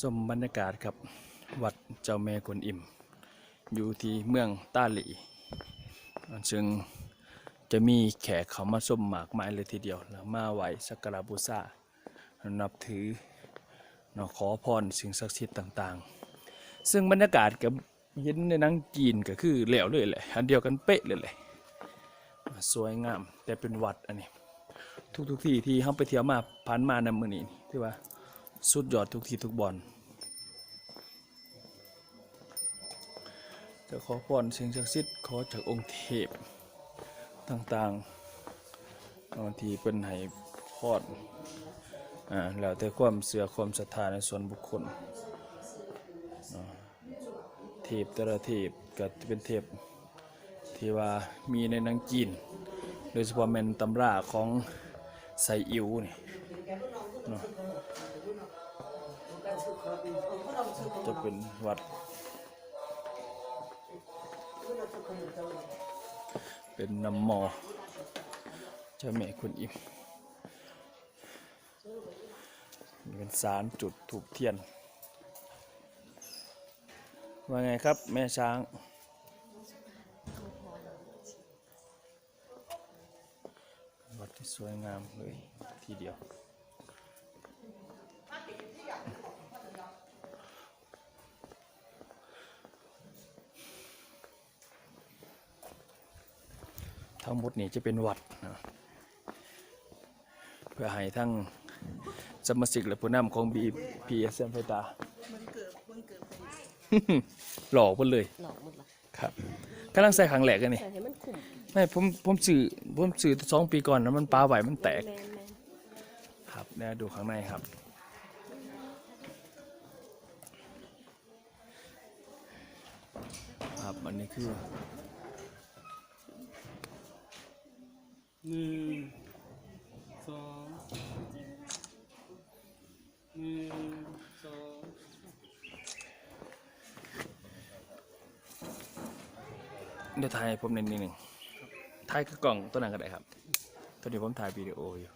สมบรรยากาศครับ วัดเจ้าแม่กวนอิม อยู่ที่เมืองต้าหลีซึ่งจะมีแขกเขามาส้มหมากไม้เลยทีเดียวแล้วมาไหวสักการะบูชานับถือเนาะขอพรสิ่งศักดิ์สิทธิ์ต่างๆ ซึ่งบรรยากาศกับเห็นในนังจีนก็คือเหลวเลยแหละอันเดียวกันเป๊ะเลยแหละสวยงามแต่เป็นวัดอันนี้ ทุกๆที่ที่เขาไปเที่ยวมาผ่านมานำมือนี้ที่ว่า สุดยอดทุกทีทุกบอลจะขอพรสิ่งศักดิ์สิทธิ์ขอจากองค์เทพต่างๆบางทีเป็นให้พรอ่าแล้วแต่ความเสือความศรัทธาในส่วนบุคคลเทพแต่ละเทพก็เป็นเทพที่ว่ามีในหนังจีน โดยเฉพาะแมนตำราของไซอิวนี่ เนาะจะเป็นวัด เป็นน้ำมอเจ้าแม่คุณอิมนี่เป็นสารจุดถูกเทียน ว่าไงครับแม่ช้างวัดที่สวยงามเลยทีเดียว ทั้งหมดนี้จะเป็นวัดนะเพื่อให้ทั้งสมาชิกและผู้นำของบีพีเอสเอ็มไฟตามันเกิดมันเกิดเป็นหลอกเพิ่นเลยหลอกหมดละครับกำลังใส่ขังแหลกกันนี่แต่ให้มันขุ่มไม่ผมผมสื่อผมสื่อสองปีก่อนนะมันปลาไหวมันแตกแมนแมนครับเนี่ยดูข้างในครับ ครับอันนี้คือ หนึ่งสองหนึ่งสองเดี๋ยวถ่ายให้ผมนิดนึงถ่ายกับกล่องตัวนั้นก็ได้ครับ ตอนนี้ผมถ่ายวิดีโออยู่